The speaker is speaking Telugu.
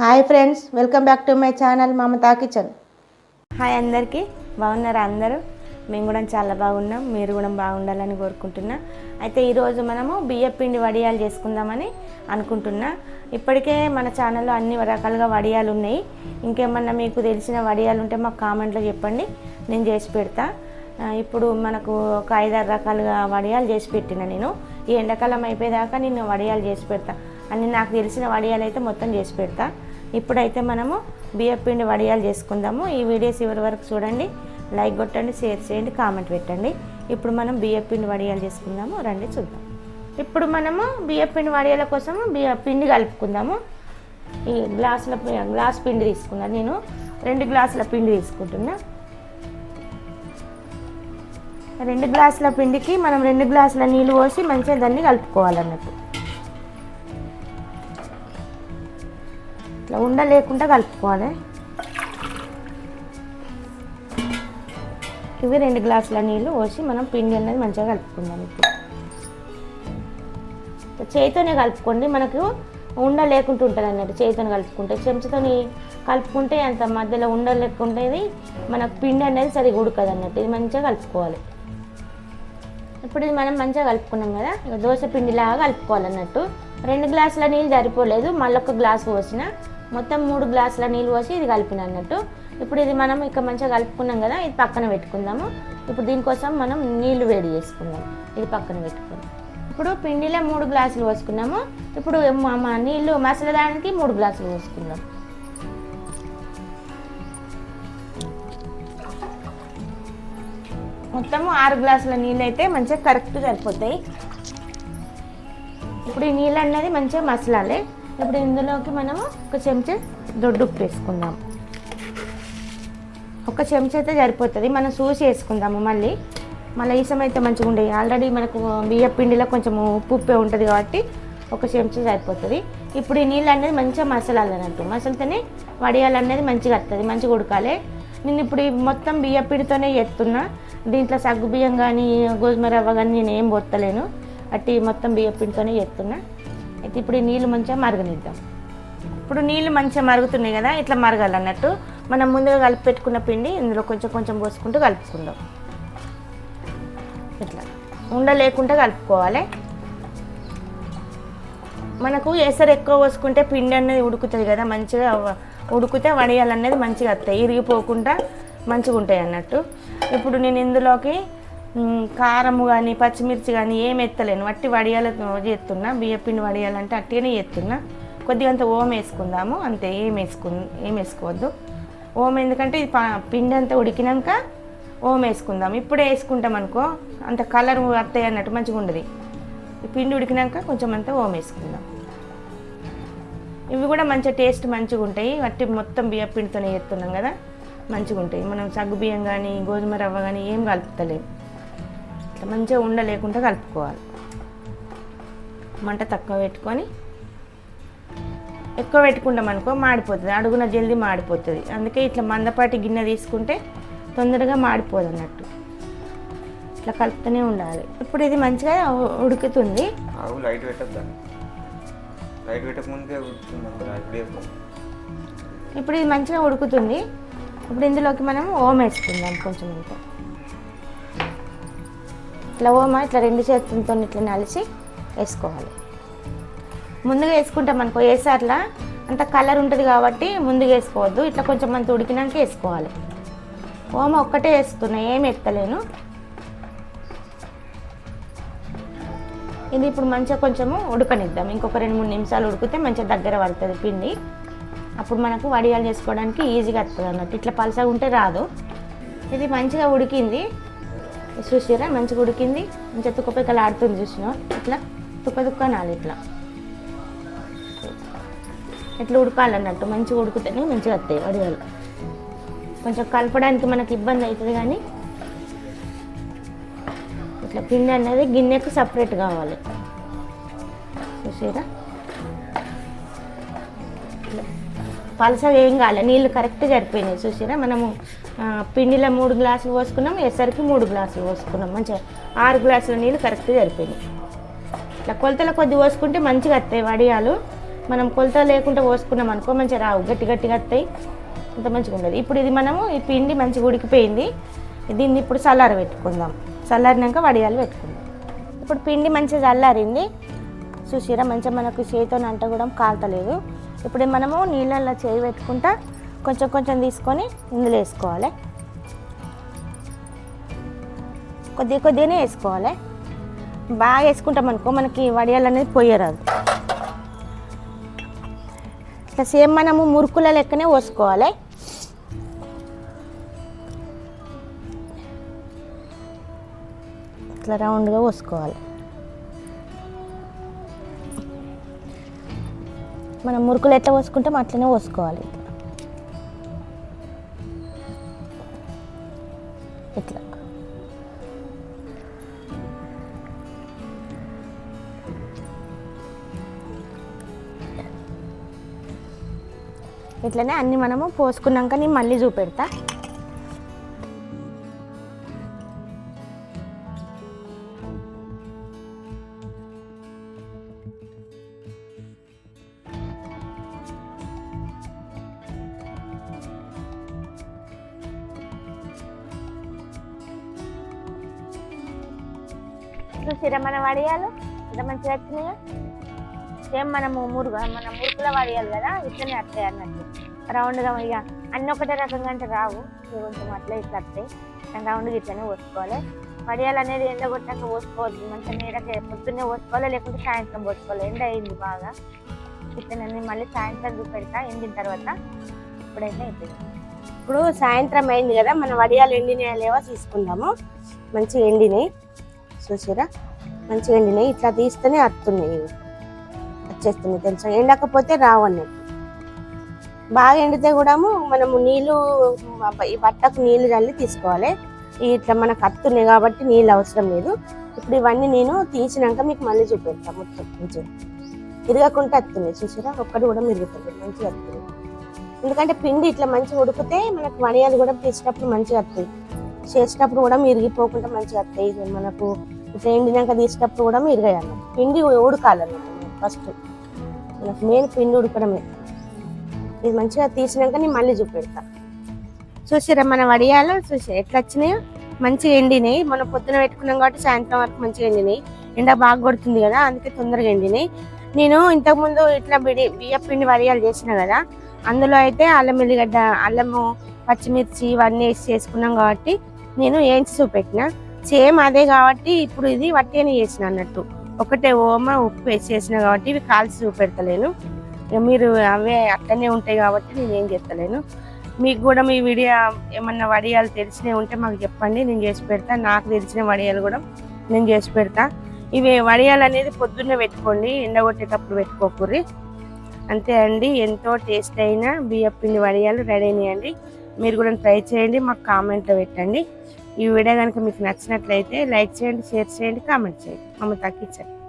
Hi friends welcome back to my channel Mamata kitchen. Hi అందరికీ బాగున్నారా అందరూ? మేము కూడా చాలా బాగున్నాం మీరు కూడా బాగుండాలని కోరుకుంటున్నా. అయితే ఈరోజు మనము బియ్యం పిండి వడియాలు చేసుకుందామని అనుకుంటున్నా. ఇప్పటికే మన ఛానల్లో అన్ని రకాలుగా వడియాలు ఉన్నాయి. ఇంకేమన్నా మీకు తెలిసిన వడియాలు ఉంటే మాకు కామెంట్లో చెప్పండి నేను చేసి పెడతా. ఇప్పుడు మనకు ఒక ఐదారు రకాలుగా వడియాలు చేసి పెట్టిన నేను. ఈ ఎండాకాలం అయిపోయేదాకా నేను వడియాలు చేసి పెడతా. అన్ని నాకు తెలిసిన వడియాలు అయితే మొత్తం చేసి పెడతా. ఇప్పుడైతే మనము బియ్యం పిండి వడియాలు చేసుకుందాము. ఈ వీడియోస్ చివరి వరకు చూడండి. లైక్ కొట్టండి షేర్ చేయండి కామెంట్ పెట్టండి. ఇప్పుడు మనం బియ్యం పిండి వడియాలు చేసుకుందాము. రండి చూద్దాం. ఇప్పుడు మనము బియ్యం పిండి వడియాల కోసం బియ్యం పిండి కలుపుకుందాము. ఈ గ్లాసుల గ్లాస్ పిండి తీసుకున్నాను నేను. రెండు గ్లాసుల పిండి తీసుకుంటున్నా. రెండు గ్లాసుల పిండికి మనం రెండు గ్లాసుల నీళ్ళు పోసి మంచిగా దాన్ని కలుపుకోవాలన్నట్టు. ఇట్లా ఉండ లేకుండా కలుపుకోవాలి. ఇవి రెండు గ్లాసుల నీళ్ళు పోసి మనం పిండి అనేది మంచిగా కలుపుకుందాం ఇప్పుడు. చేతితోనే కలుపుకోండి. మనకు ఉండ లేకుండా ఉంటుంది అన్నట్టు చేతితో కలుపుకుంటే. చెంచాతోని కలుపుకుంటే అంత మధ్యలో ఉండ లేకుంటేది మనకు పిండి అనేది సరిగా ఉడకదు అన్నట్టు. ఇది మంచిగా కలుపుకోవాలి. ఇప్పుడు ఇది మనం మంచిగా కలుపుకున్నాం కదా ఇక దోశ పిండిలాగా కలుపుకోవాలన్నట్టు రెండు గ్లాసుల నీళ్ళు సరిపోలేదు. మళ్ళీ ఒక గ్లాస్ పోసిన. మొత్తం మూడు గ్లాసుల నీళ్ళు పోసి ఇది కలిపిన అన్నట్టు. ఇప్పుడు ఇది మనం ఇక మంచిగా కలుపుకున్నాం కదా ఇది పక్కన పెట్టుకుందాము. ఇప్పుడు దీనికోసం మనం నీళ్ళు వేడి చేసుకుందాం. ఇది పక్కన పెట్టుకుందాం. ఇప్పుడు పిండిలో మూడు గ్లాసులు పోసుకున్నాము. ఇప్పుడు మా నీళ్ళు నీళ్ళు మసలడానికి మూడు గ్లాసులు పోసుకుందాం. మొత్తము ఆరు గ్లాసుల నీళ్ళు అయితే మంచిగా కరెక్ట్ సరిపోతాయి. ఇప్పుడు ఈ నీళ్ళు అనేది మంచిగా మసలాలి. ఇప్పుడు ఇందులోకి మనము ఒక చెంచా దొడ్డు ఉప్పు వేసుకుందాం. ఒక చెంచా అయితే సరిపోతుంది. మనం చూసి వేసుకుందాము మళ్ళీ. మళ్ళీ ఈసం అయితే మంచిగా ఉండేవి ఆల్రెడీ మనకు బియ్య పిండిలో కొంచెం ఉప్పు ఉప్పే ఉంటుంది కాబట్టి ఒక చెంచా సరిపోతుంది. ఇప్పుడు ఈ నీళ్ళు అనేది మంచిగా మసలాలి అన్నట్టు మసలితేనే వడియాలనేది మంచిగా వస్తుంది మంచిగా ఉడకాలి. నేను ఇప్పుడు ఈ మొత్తం బియ్య పిండితోనే ఎత్తున్నా దీంట్లో సగ్గు బియ్యం కానీ గోధుమ రవ్వ కానీ నేను ఏం పొత్తలేను. అట్టి మొత్తం బియ్య పిండితోనే ఎత్తున్నా అయితే ఇప్పుడు ఈ నీళ్ళు మంచిగా మరగనిద్దాం. ఇప్పుడు నీళ్ళు మంచిగా మరుగుతున్నాయి కదా ఇట్లా మరగాలన్నట్టు మనం ముందుగా కలిపి పెట్టుకున్న పిండి ఇందులో కొంచెం కొంచెం పోసుకుంటూ కలుపుకుందాం. ఇట్లా. ఉండ లేకుండా కలుపుకోవాలి. మనకు ఎసరు ఎక్కువ పోసుకుంటే పిండి అనేది ఉడుకుతుంది కదా మంచిగా ఉడికితే వడియాలనేది మంచిగా వస్తాయి ఇరిగిపోకుండా మంచిగా ఉంటాయి అన్నట్టు. ఇప్పుడు నేను ఇందులోకి కారము కానీ పచ్చిమిర్చి కానీ ఏం ఎత్తలేను. వట్టి వడియాలు చేస్తున్నా. బియ్యపిండి వడియాలంటే అట్టిగానే చేస్తున్నా. కొద్దిగా అంత ఓం వేసుకుందాము. అంతే ఏం వేసుకు ఏం వేసుకోవద్దు. ఓం ఎందుకంటే ఇది పిండి అంతా ఉడికినాక ఓం వేసుకుందాం ఇప్పుడే వేసుకుంటాం అనుకో అంత కలర్ వస్తాయి అన్నట్టు మంచిగా ఉండదు. ఈ పిండి ఉడికినాక కొంచెం అంతా ఓం వేసుకుందాం. ఇవి కూడా మంచిగా టేస్ట్ మంచిగా ఉంటాయి. వట్టి మొత్తం బియ్య పిండితోనే చేస్తున్నాం కదా. మంచిగా ఉంటాయి. మనం సగ్గు బియ్యం కానీ గోధుమ రవ్వ కానీ ఏం కలుపుతలేము ఇట్లా మంచిగా ఉండ లేకుండా కలుపుకోవాలి. మంట తక్కువ పెట్టుకొని ఎక్కువ పెట్టుకుంటాం అనుకో మాడిపోతుంది. అడుగున జల్దీ మాడిపోతుంది. అందుకే ఇట్లా మందపాటి గిన్నె తీసుకుంటే తొందరగా మాడిపోదు అన్నట్టు ఇట్లా కలుపుతూనే ఉండాలి. ఇప్పుడు ఇది మంచిగా ఉడుకుతుంది. లైట్ ఇప్పుడు ఇది మంచిగా ఉడుకుతుంది. ఇప్పుడు ఇందులోకి మనం ఓమ వేసుకుందాం కొంచెం ఇంత. ఇట్లా ఓమా ఇట్లా రెండు చేతులతో ఇట్లా నలిచి వేసుకోవాలి. ముందుగా వేసుకుంటాం అనుకో వేస్తే అట్లా అంత కలర్ ఉంటుంది కాబట్టి ముందుగా వేసుకోవద్దు. ఇట్లా కొంచెం మంది ఉడికినాక వేసుకోవాలి. ఓమ ఒక్కటే వేస్తున్నా ఏమి ఎత్తలేను. ఇది ఇప్పుడు మంచిగా కొంచెము ఉడకనిద్దాం. ఇంకొక రెండు మూడు నిమిషాలు ఉడికితే మంచిగా దగ్గర పడుతుంది పిండి. అప్పుడు మనకు వడియాలు చేసుకోవడానికి ఈజీగా వస్తుంది అన్నట్టు. ఇట్లా పలసగా ఉంటే రాదు. ఇది మంచిగా ఉడికింది. చూసిరా మంచిగా ఉడికింది. మంచిగా తుక్కపిక్కలు ఆడుతుంది చూసిన? ఇట్లా తుక్క తుక్క నాలి ఇట్లా. ఇట్లా ఉడకాలన్నట్టు మంచిగా ఉడికితేనే మంచిగా వస్తాయి వడియాలు. కొంచెం కలపడానికి మనకి ఇబ్బంది అవుతుంది కానీ ఇట్లా పిండి అనేది గిన్నెకు సపరేట్ కావాలి. చూసారా పలసగా ఏం కాలే. నీళ్ళు కరెక్ట్ సరిపోయినాయి. చూసారా మనము పిండిలో మూడు గ్లాసులు పోసుకున్నాం ఎసరికి మూడు గ్లాసులు పోసుకున్నాం. మంచిగా ఆరు గ్లాసుల నీళ్ళు కరెక్ట్ సరిపోయినాయి. ఇట్లా కొలతల కొద్ది పోసుకుంటే మంచిగా వస్తాయి వడియాలు. మనం కొలత లేకుండా పోసుకున్నాం అనుకో మంచిగా రావు. గట్టి గట్టిగా వస్తాయి. అంత మంచిగా ఉండదు. ఇప్పుడు ఇది మనము ఈ పిండి మంచిగా ఉడికిపోయింది. దీన్ని ఇప్పుడు చల్లార పెట్టుకుందాం. చల్లారినాక వడియాలు పెట్టుకుందాం. ఇప్పుడు పిండి మంచిగా చల్లారింది. చూసిరా మంచిగా మనకు చేతితో అంట కూడా కాలుతలేదు. ఇప్పుడు మనము నీళ్ళల్లో చేయి పెట్టుకుంటా కొంచెం కొంచెం తీసుకొని ఇందులో వేసుకోవాలి. కొద్ది కొద్దిగానే వేసుకోవాలి. బాగా వేసుకుంటాం అనుకో మనకి వడియాలు అనేది పొయ్యరాదు ఇట్లా సేమ్ మనము మురుకుల లెక్కనే పోసుకోవాలి. ఇట్లా రౌండ్గా పోసుకోవాలి. మనం మురుకులు ఎట్లా పోసుకుంటాం అట్లనే పోసుకోవాలి. ఇట్లా ఇట్లనే అన్ని మనము పోసుకున్నాక నేను మళ్ళీ చూపెడతా. చూసిరా మన వడియాలు. ఎంత మంచిగా వచ్చినాయా. సేమ్ మనము మురుగు మన మురుగులో వడియాలు కదా ఇట్లనే వస్తాయి అన్నట్టు. రౌండ్గా ఇక అన్ని ఒకటే రకంగా అంటే రావు. కొంచెం అట్లా ఇట్లా వస్తాయి రౌండ్గా ఇట్లనే పోసుకోవాలి. వడియాలు అనేది ఎండ కొట్టాక పోసుకోవద్దు. మంచిగా నీడకి పొద్దున్నే పోసుకోవాలి లేకుంటే సాయంత్రం పోసుకోవాలి. ఎండ అయింది బాగా. ఇట్లనే మళ్ళీ సాయంత్రం చూపెడతా ఎండిన తర్వాత ఇప్పుడైతే అయిపోయింది. ఇప్పుడు సాయంత్రం అయింది కదా మన వడియాలు ఎండినాయా లేవో తీసుకుందాము మంచిగా ఎండినాయి. చూసారా మంచిగా ఎండినాయి. ఇట్లా తీస్తేనే అత్తున్నాయి. ఇవి తెలుసా? ఎండకపోతే రావు అన్నట్టు బాగా ఎండితే కూడాము మనము నీళ్ళు ఈ బట్టకు నీళ్ళు చల్లి తీసుకోవాలి. ఇట్లా మనకు అత్తున్నాయి కాబట్టి నీళ్ళు అవసరం లేదు. ఇప్పుడు ఇవన్నీ నేను తీసినాక మీకు మళ్ళీ చూపెడతాను మొత్తం మంచిగా ఇరగకుండా అత్తున్నాయి. చూసారా? ఒక్కటి కూడా మిరుగుతుంది మంచిగా అత్తుంది ఎందుకంటే పిండి ఇట్లా మంచిగా ఉడికితే మనకు వడియాలు కూడా తీసేటప్పుడు మంచిగా అత్తుంది చేసేటప్పుడు కూడా మిరిగిపోకుండా మంచిగా వస్తాయి మనకు ఇట్లా ఎండినాక తీసేటప్పుడు కూడా మిరిగాయన్న పిండి ఉడకాలన్నమాట ఫస్ట్ మనకు మెయిన్ పిండి ఉడకడమే. ఇది మంచిగా తీసినాక నేను మళ్ళీ చూపెడతా. చూసిరా మన వడియాలు? చూసి ఎట్లా వచ్చినాయో? మంచిగా ఎండినాయి. మనం పొద్దున పెట్టుకున్నాం కాబట్టి సాయంత్రం వరకు మంచిగా ఎండినాయి. ఎండ బాగా కొడుతుంది కదా అందుకే తొందరగా ఎండినాయి. నేను ఇంతకుముందు ఇట్లా బిడి బియ్య పిండి వడియాలు చేసిన కదా అందులో అయితే అల్లం ఎల్లిగడ్డ అల్లము పచ్చిమిర్చి ఇవన్నీ వేసి చేసుకున్నాం కాబట్టి నేను ఏంచి చూపెట్టిన? సేమ్ అదే కాబట్టి ఇప్పుడు ఇది వట్టిని చేసిన అన్నట్టు. ఒకటే ఓమ ఉప్పు వేసి చేసిన కాబట్టి ఇవి కాల్చి చూపెడతలేను. ఇక మీరు అవే అట్లనే ఉంటాయి కాబట్టి నేను ఏం చేస్తలేను. మీకు కూడా మీ వీడియో ఏమన్నా వడియాలు తెలిసినవి ఉంటే మాకు చెప్పండి. నేను చేసి పెడతా. నాకు తెలిసిన వడియాలు కూడా నేను చేసి పెడతా. ఇవి వడియాలు అనేది పొద్దున్నే పెట్టుకోండి. ఎండగొట్టేటప్పుడు పెట్టుకోకూరి అంతే అండి. ఎంతో టేస్ట్ అయిన బియ్యం పిండి వడియాలు రెడీ అయినాయండి. మీరు కూడా ట్రై చేయండి మాకు కామెంట్లో పెట్టండి. ఈ వీడియో కనుక మీకు నచ్చినట్లయితే లైక్ చేయండి షేర్ చేయండి కామెంట్ చేయండి. మమ్మల్ని తగ్గించండి.